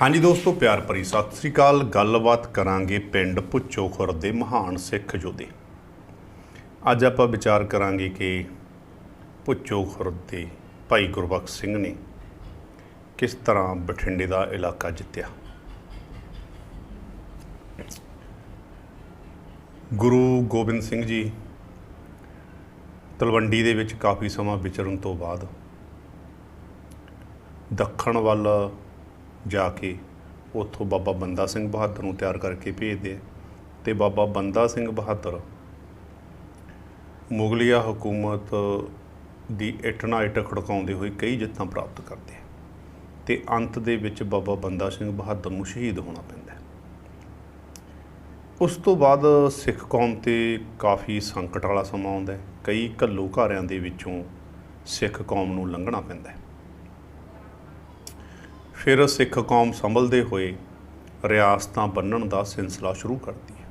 ਹਾਂਜੀ ਦੋਸਤੋ, ਪਿਆਰ ਭਰੀ ਸਤਿ ਸ੍ਰੀ ਅਕਾਲ। ਗੱਲਬਾਤ ਕਰਾਂਗੇ ਪਿੰਡ ਪੁੱਚੋ ਖੁਰਦ ਦੇ ਮਹਾਨ ਸਿੱਖ ਯੋਧੇ। ਅੱਜ ਆਪਾਂ ਵਿਚਾਰ ਕਰਾਂਗੇ ਕਿ ਪੁੱਚੋ ਖੁਰਦ ਦੇ ਭਾਈ ਗੁਰਬਖਸ਼ ਸਿੰਘ ਨੇ ਕਿਸ ਤਰ੍ਹਾਂ ਬਠਿੰਡੇ ਦਾ ਇਲਾਕਾ ਜਿੱਤਿਆ। ਗੁਰੂ ਗੋਬਿੰਦ ਸਿੰਘ ਜੀ ਤਲਵੰਡੀ ਦੇ ਵਿੱਚ ਕਾਫੀ ਸਮਾਂ ਵਿਚਰਨ ਤੋਂ ਬਾਅਦ ਦੱਖਣ ਵੱਲ ਜਾ ਕੇ ਉੱਥੋਂ ਬਾਬਾ ਬੰਦਾ ਸਿੰਘ ਬਹਾਦਰ ਨੂੰ ਤਿਆਰ ਕਰਕੇ ਭੇਜਦੇ ਆ। ਤੇ ਬਾਬਾ ਬੰਦਾ ਸਿੰਘ ਬਹਾਦਰ ਮੁਗਲਿਆ ਹਕੂਮਤ ਦੀ ਇੱਟ ਨਾਲ ਇੱਟ ਖੜਕਾਉਂਦੇ ਹੋਏ ਕਈ ਜਿੱਤਾਂ ਪ੍ਰਾਪਤ ਕਰਦੇ ਆ। ਤੇ ਅੰਤ ਦੇ ਵਿੱਚ ਬਾਬਾ ਬੰਦਾ ਸਿੰਘ ਬਹਾਦਰ ਨੂੰ ਸ਼ਹੀਦ ਹੋਣਾ ਪੈਂਦਾ ਉਸ ਤੋਂ ਬਾਅਦ ਸਿੱਖ ਕੌਮ ਤੇ ਕਾਫੀ ਸੰਕਟ ਵਾਲਾ ਸਮਾਂ ਆਉਂਦਾ ਕਈ ਘੱਲੂ ਘਾਰਿਆਂ ਦੇ ਵਿੱਚੋਂ ਸਿੱਖ ਕੌਮ ਨੂੰ ਲੰਘਣਾ ਪੈਂਦਾ ਹੈ। ਫਿਰ ਸਿੱਖ ਕੌਮ ਸੰਭਲਦੇ ਹੋਏ ਰਿਆਸਤਾਂ ਬੰਨਣ ਦਾ ਸਿਲਸਿਲਾ ਸ਼ੁਰੂ ਕਰਦੀ ਹੈ।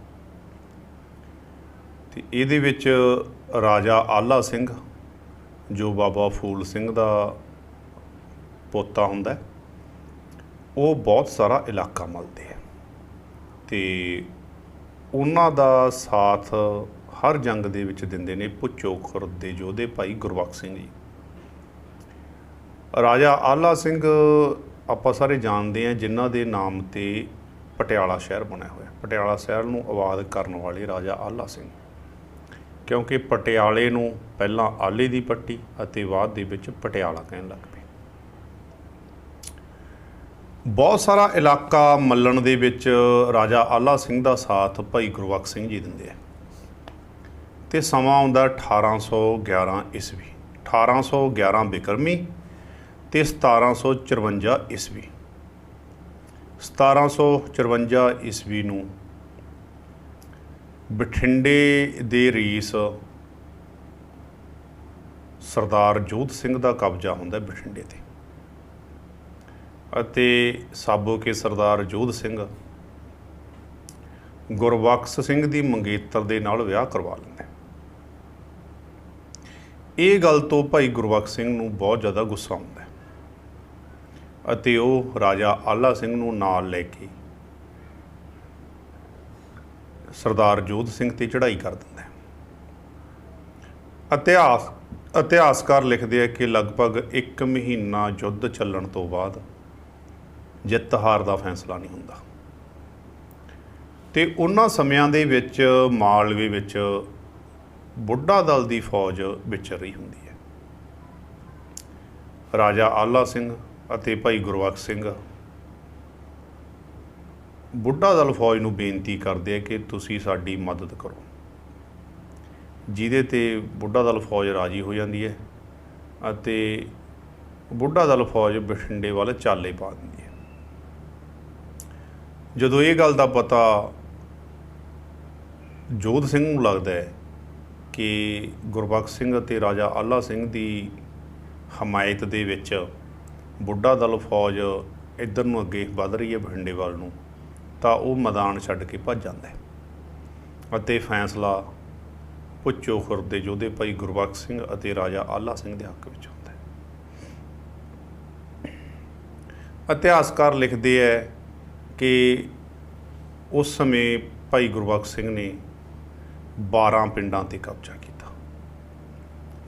ਤੇ ਇਹਦੇ ਵਿੱਚ ਰਾਜਾ ਆਲਾ ਸਿੰਘ ਜੋ ਬਾਬਾ ਫੂਲ ਸਿੰਘ ਦਾ ਪੋਤਾ ਹੁੰਦਾ ਹੈ, ਉਹ ਬਹੁਤ ਸਾਰਾ ਇਲਾਕਾ ਮਲਦੇ ਹੈ। ਤੇ ਉਹਨਾਂ ਦਾ ਸਾਥ ਹਰ ਜੰਗ ਦੇ ਵਿੱਚ ਦਿੰਦੇ ਨੇ ਪੁੱਚੋ ਦੇ ਯੋਧੇ ਭਾਈ ਗੁਰਬਖਸ਼ ਸਿੰਘ ਜੀ। ਰਾਜਾ ਆਲਾ ਸਿੰਘ ਆਪਾਂ ਸਾਰੇ ਜਾਣਦੇ ਹਾਂ ਜਿਨ੍ਹਾਂ ਦੇ ਨਾਮ ਤੇ ਪਟਿਆਲਾ ਸ਼ਹਿਰ ਬਣਿਆ ਹੋਇਆ। ਪਟਿਆਲਾ ਸ਼ਹਿਰ ਨੂੰ ਆਬਾਦ ਕਰਨ ਵਾਲੇ ਰਾਜਾ ਆਲਾ ਸਿੰਘ। ਕਿਉਂਕਿ ਪਟਿਆਲੇ ਨੂੰ ਪਹਿਲਾਂ ਆਲੇ ਦੀ ਪੱਟੀ ਅਤੇ ਬਾਅਦ ਦੇ ਵਿੱਚ ਪਟਿਆਲਾ ਕਹਿਣ ਲੱਗ ਪਏ। ਬਹੁਤ ਸਾਰਾ ਇਲਾਕਾ ਮੱਲਣ ਦੇ ਵਿੱਚ ਰਾਜਾ ਆਲਾ ਸਿੰਘ ਦਾ ਸਾਥ ਭਾਈ ਗੁਰਬਖਸ਼ ਸਿੰਘ ਜੀ ਦਿੰਦੇ ਆ। ਤੇ ਸਮਾਂ ਆਉਂਦਾ 1811 ਈਸਵੀ। 1811 ਬਿਕਰਮੀ ਤੇ 1754 ਈਸਵੀ। 1754 ਈਸਵੀ ਨੂੰ ਬਠਿੰਡੇ ਦੇ ਰੀਸ ਸਰਦਾਰ ਜੋਧ ਸਿੰਘ ਦਾ ਕਬਜ਼ਾ ਹੁੰਦਾ ਬਠਿੰਡੇ ਤੇ। ਅਤੇ ਸਾਬੋ ਕੇ ਸਰਦਾਰ ਜੋਧ ਸਿੰਘ ਗੁਰਬਖਸ਼ ਸਿੰਘ ਦੀ ਮੰਗੇਤਰ ਦੇ ਨਾਲ ਵਿਆਹ ਕਰਵਾ ਲੈਂਦਾ ਇਹ ਗੱਲ ਤੋਂ ਭਾਈ ਗੁਰਬਖਸ਼ ਸਿੰਘ ਨੂੰ ਬਹੁਤ ਜ਼ਿਆਦਾ ਗੁੱਸਾ ਆਉਂਦਾ ਅਤੇ ਉਹ ਰਾਜਾ ਆਲਾ ਸਿੰਘ ਨੂੰ ਨਾਲ ਲੈ ਕੇ ਸਰਦਾਰ ਜੋਧ ਸਿੰਘ ਤੇ ਚੜ੍ਹਾਈ ਕਰ ਦਿੰਦਾ ਹੈ। ਇਤਿਹਾਸ, ਇਤਿਹਾਸਕਾਰ ਲਿਖਦੇ ਆ ਕਿ ਲਗਭਗ 1 ਮਹੀਨਾ ਯੁੱਧ ਚੱਲਣ ਤੋਂ ਬਾਅਦ ਜਿੱਤ ਹਾਰ ਦਾ ਫੈਸਲਾ ਨਹੀਂ ਹੁੰਦਾ। ਤੇ ਉਹਨਾਂ ਸਮਿਆਂ ਦੇ ਵਿੱਚ ਮਾਲਵੇ ਵਿੱਚ ਬੁੱਢਾ ਦਲ ਦੀ ਫੌਜ ਵਿਚਰ ਰਹੀ ਹੁੰਦੀ ਹੈ। ਰਾਜਾ ਆਲਾ ਸਿੰਘ ਅਤੇ ਭਾਈ ਗੁਰਬਖਸ਼ ਸਿੰਘ। ਬੁੱਢਾ ਦਲ ਫੌਜ ਨੂੰ ਬੇਨਤੀ ਕਰਦੇ ਆ ਕਿ ਤੁਸੀਂ ਸਾਡੀ ਮਦਦ ਕਰੋ। ਜਿਹਦੇ ਤੇ ਬੁੱਢਾ ਦਲ ਫੌਜ ਰਾਜੀ ਹੋ ਜਾਂਦੀ ਹੈ ਅਤੇ ਬੁੱਢਾ ਦਲ ਫੌਜ ਬਠਿੰਡੇ ਵੱਲ ਚਾਲੇ ਪਾ ਦਿੰਦੀ ਹੈ। ਜਦੋਂ ਇਹ ਗੱਲ ਦਾ ਪਤਾ ਜੋਧ ਸਿੰਘ ਨੂੰ ਲੱਗਦਾ ਹੈ ਕਿ ਗੁਰਬਖਸ਼ ਸਿੰਘ ਅਤੇ ਰਾਜਾ ਆਲਾ ਸਿੰਘ ਦੀ ਹਮਾਇਤ ਦੇ ਵਿੱਚ ਬੁੱਢਾ ਦਲ ਫੌਜ ਇੱਧਰ ਨੂੰ ਅੱਗੇ ਵੱਧ ਰਹੀ ਹੈ ਬਠਿੰਡੇ ਵੱਲ ਨੂੰ, ਤਾਂ ਉਹ ਮੈਦਾਨ ਛੱਡ ਕੇ ਭੱਜ ਜਾਂਦਾ ਹੈ। ਅਤੇ ਫੈਸਲਾ ਪੁੱਚੋ ਖੁਰਦੇ ਦੇ ਭਾਈ ਗੁਰਬਖਸ਼ ਸਿੰਘ ਅਤੇ ਰਾਜਾ ਆਲਾ ਸਿੰਘ ਦੇ ਹੱਕ ਵਿੱਚ ਹੁੰਦਾ ਹੈ। ਇਤਿਹਾਸਕਾਰ ਲਿਖਦੇ ਹੈ ਕਿ ਉਸ ਸਮੇਂ ਭਾਈ ਗੁਰਬਖਸ਼ ਸਿੰਘ ਨੇ 12 ਪਿੰਡਾਂ ਤੇ ਕਬਜ਼ਾ ਕੀਤਾ।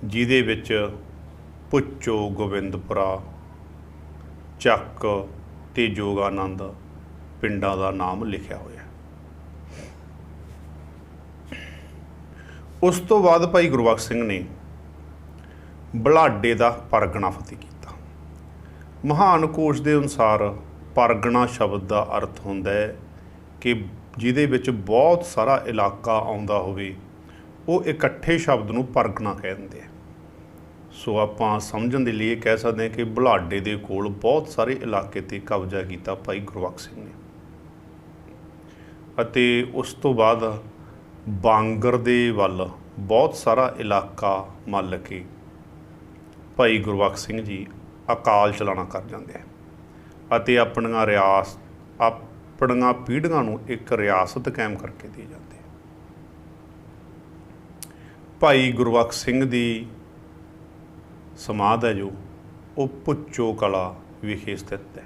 ਜਿਹਦੇ ਵਿੱਚ ਪੁੱਚੋ ਗੋਬਿੰਦਪੁਰਾ ਚੱਕ ਤੇ ਯੋਗਾਨੰਦ ਪਿੰਡਾਂ ਦਾ ਨਾਮ ਲਿਖਿਆ ਹੋਇਆ। ਉਸ ਤੋਂ ਬਾਅਦ ਭਾਈ ਗੁਰਬਖਸ਼ ਸਿੰਘ ਨੇ ਬਲਾਡੇ ਦਾ ਪਰਗਣਾ ਫਤਿਹ ਕੀਤਾ। ਮਹਾਨ ਕੋਸ਼ ਦੇ ਅਨੁਸਾਰ ਪਰਗਣਾ ਸ਼ਬਦ ਦਾ ਅਰਥ ਹੁੰਦਾ ਹੈ ਕਿ ਜਿਹਦੇ ਵਿੱਚ ਬਹੁਤ ਸਾਰਾ ਇਲਾਕਾ ਆਉਂਦਾ ਹੋਵੇ, ਉਹ ਇਕੱਠੇ ਸ਼ਬਦ ਨੂੰ ਪਰਗਣਾ ਕਹਿ ਦਿੰਦੇ ਆ। ਸੋ ਆਪਾਂ ਸਮਝਣ ਦੇ ਲਈ ਇਹ ਕਹਿ ਸਕਦੇ ਹਾਂ ਕਿ ਬੁਲਾਡੇ ਦੇ ਕੋਲ ਬਹੁਤ ਸਾਰੇ ਇਲਾਕੇ ਤੇ ਕਬਜ਼ਾ ਕੀਤਾ ਭਾਈ ਗੁਰਬਖਸ਼ ਸਿੰਘ ਨੇ। ਅਤੇ ਉਸ ਤੋਂ ਬਾਅਦ ਬਾਂਗਰ ਦੇ ਵੱਲ ਬਹੁਤ ਸਾਰਾ ਇਲਾਕਾ ਮੱਲ ਕੇ ਭਾਈ ਗੁਰਬਖਸ਼ ਸਿੰਘ ਜੀ ਅਕਾਲ ਚਲਾਣਾ ਕਰ ਜਾਂਦੇ ਆ। ਅਤੇ ਆਪਣੀਆਂ ਰਿਆਸ, ਆਪਣੀਆਂ ਪੀੜ੍ਹੀਆਂ ਨੂੰ ਇੱਕ ਰਿਆਸਤ ਕਾਇਮ ਕਰਕੇ ਦੇ ਜਾਂਦੇ ਆ। ਭਾਈ ਗੁਰਬਖਸ਼ ਸਿੰਘ ਦੀ ਸਮਾਧ ਹੈ ਜੋ ਉਹ ਪੁੱਚੋ ਕਲਾ ਵਿਖੇ ਸਥਿਤ ਹੈ।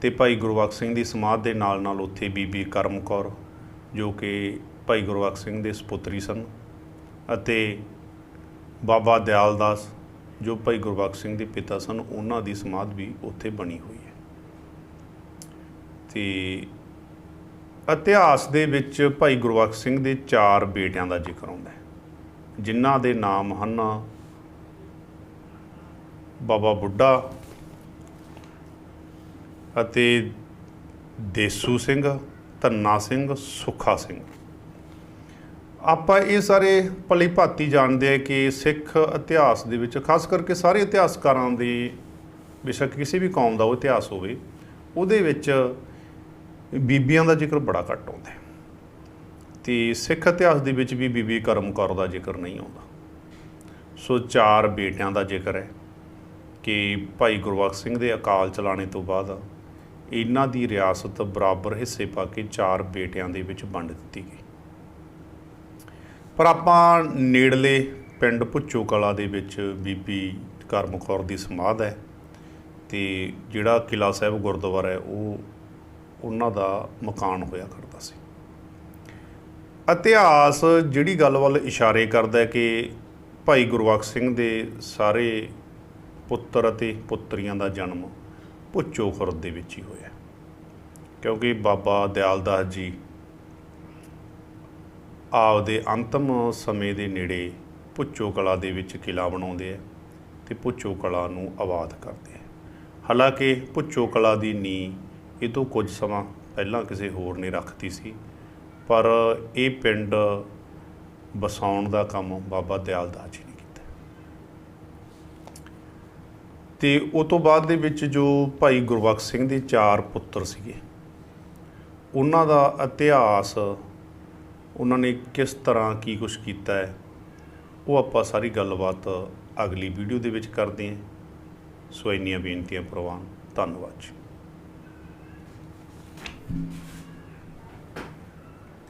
ਤੇ ਭਾਈ ਗੁਰਬਖਸ਼ ਸਿੰਘ ਦੀ ਸਮਾਧ ਦੇ ਨਾਲ ਨਾਲ ਉੱਥੇ ਬੀਬੀ ਕਰਮ ਕੌਰ, ਜੋ ਕਿ ਭਾਈ ਗੁਰਬਖਸ਼ ਸਿੰਘ ਦੇ ਸੁਪੁੱਤਰੀ ਸਨ, ਅਤੇ ਬਾਬਾ ਦਿਆਲ ਦਾਸ ਜੋ ਭਾਈ ਗੁਰਬਖਸ਼ ਸਿੰਘ ਦੇ ਪਿਤਾ ਸਨ, ਉਹਨਾਂ ਦੀ ਸਮਾਧ ਵੀ ਉੱਥੇ ਬਣੀ ਹੋਈ ਹੈ। ਤੇ ਇਤਿਹਾਸ ਦੇ ਵਿੱਚ ਭਾਈ ਗੁਰਬਖਸ਼ ਸਿੰਘ ਦੇ ਚਾਰ ਬੇਟਿਆਂ ਦਾ ਜ਼ਿਕਰ ਆਉਂਦਾ ਹੈ, ਜਿਨ੍ਹਾਂ ਦੇ ਨਾਮ ਹਨ ਬਾਬਾ ਬੁੱਢਾ ਅਤੇ ਦੇਸੂ ਸਿੰਘ, ਧੰਨਾ ਸਿੰਘ, ਸੁੱਖਾ ਸਿੰਘ। ਆਪਾਂ ਇਹ ਸਾਰੇ ਭਲੀ ਭਾਤੀ ਜਾਣਦੇ ਆ ਕਿ ਸਿੱਖ ਇਤਿਹਾਸ ਦੇ ਵਿੱਚ, ਖਾਸ ਕਰਕੇ ਸਾਰੇ ਇਤਿਹਾਸਕਾਰਾਂ ਦੀ, ਬੇਸ਼ੱਕ ਕਿਸੇ ਵੀ ਕੌਮ ਦਾ ਉਹ ਇਤਿਹਾਸ ਹੋਵੇ, ਉਹਦੇ ਵਿੱਚ ਬੀਬੀਆਂ ਦਾ ਜ਼ਿਕਰ ਬੜਾ ਘੱਟ ਆਉਂਦਾ ਹੈ। ਤੇ ਸਿੱਖ ਇਤਿਹਾਸ ਦੇ ਵਿੱਚ ਵੀ ਬੀਬੀ ਕਰਮ ਕੌਰ ਦਾ ਜ਼ਿਕਰ ਨਹੀਂ ਆਉਂਦਾ। ਸੋ ਚਾਰ ਬੇਟਿਆਂ ਦਾ ਜ਼ਿਕਰ ਹੈ। ਕਿ ਭਾਈ ਗੁਰਬਖਸ਼ ਸਿੰਘ ਦੇ ਅਕਾਲ ਚਲਾਣੇ ਤੋਂ ਬਾਅਦ ਇਹਨਾਂ ਦੀ ਰਿਆਸਤ ਬਰਾਬਰ ਹਿੱਸੇ ਪਾ ਕੇ ਚਾਰ ਬੇਟਿਆਂ ਦੇ ਵਿੱਚ ਵੰਡ ਦਿੱਤੀ ਗਈ। ਪਰ ਆਪਾਂ ਨੇੜਲੇ ਪਿੰਡ ਭੁੱਚੋ ਕਲਾ ਦੇ ਵਿੱਚ ਬੀਬੀ ਕਰਮ ਕੌਰ ਦੀ ਸਮਾਧ ਹੈ ਤੇ ਜਿਹੜਾ ਕਿਲਾ ਸਾਹਿਬ ਗੁਰਦੁਆਰਾ ਹੈ, ਉਹ ਉਹਨਾਂ ਦਾ ਮਕਾਨ ਹੋਇਆ ਕਰਦਾ ਸੀ। ਇਤਿਹਾਸ ਜਿਹੜੀ ਗੱਲ ਵੱਲ ਇਸ਼ਾਰੇ ਕਰਦਾ ਹੈ ਕਿ ਭਾਈ ਗੁਰਬਖਸ਼ ਸਿੰਘ ਦੇ ਸਾਰੇ ਪੁੱਤਰ ਅਤੇ ਪੁੱਤਰੀਆਂ ਦਾ ਜਨਮ ਭੁੱਚੋ ਖੁਰਦ ਦੇ ਵਿੱਚ ਹੀ ਹੋਇਆ। ਕਿਉਂਕਿ ਬਾਬਾ ਦਿਆਲਦਾਸ ਜੀ ਆਪਦੇ ਅੰਤਮ ਸਮੇਂ ਦੇ ਨੇੜੇ ਭੁੱਚੋ ਕਲਾ ਦੇ ਵਿੱਚ ਕਿਲਾ ਬਣਾਉਂਦੇ ਆ ਤੇ ਭੁੱਚੋ ਕਲਾ ਨੂੰ ਆਬਾਦ ਕਰਦੇ ਆ। ਹਾਲਾਂਕਿ ਭੁੱਚੋ ਕਲਾ ਦੀ ਨੀਂਹ ਇਹ ਤੋਂ ਕੁਝ ਸਮਾਂ ਪਹਿਲਾਂ ਕਿਸੇ ਹੋਰ ਨੇ ਰੱਖਤੀ ਸੀ, ਪਰ ਇਹ ਪਿੰਡ ਬਸਾਉਣ ਦਾ ਕੰਮ ਬਾਬਾ ਦਿਆਲਦਾਸ ਜੀ ਨੇ ਕੀਤਾ ਤੇ ਉਸ ਤੋਂ ਬਾਅਦ ਦੇ ਵਿੱਚ ਜੋ ਭਾਈ ਗੁਰਬਖਸ਼ ਸਿੰਘ ਦੇ ਚਾਰ ਪੁੱਤਰ ਸੀਗੇ, ਉਹਨਾਂ ਦਾ ਇਤਿਹਾਸ, ਉਹਨਾਂ ਨੇ ਕਿਸ ਤਰ੍ਹਾਂ ਕੀ ਕੁਝ ਕੀਤਾ ਹੈ, ਉਹ ਆਪਾਂ ਸਾਰੀ ਗੱਲਬਾਤ ਅਗਲੀ ਵੀਡੀਓ ਦੇ ਵਿੱਚ ਕਰਦੇ ਹਾਂ। ਸੋ ਇੰਨੀਆਂ ਬੇਨਤੀਆਂ ਪ੍ਰਵਾਨ ਧੰਨਵਾਦ ਜੀ।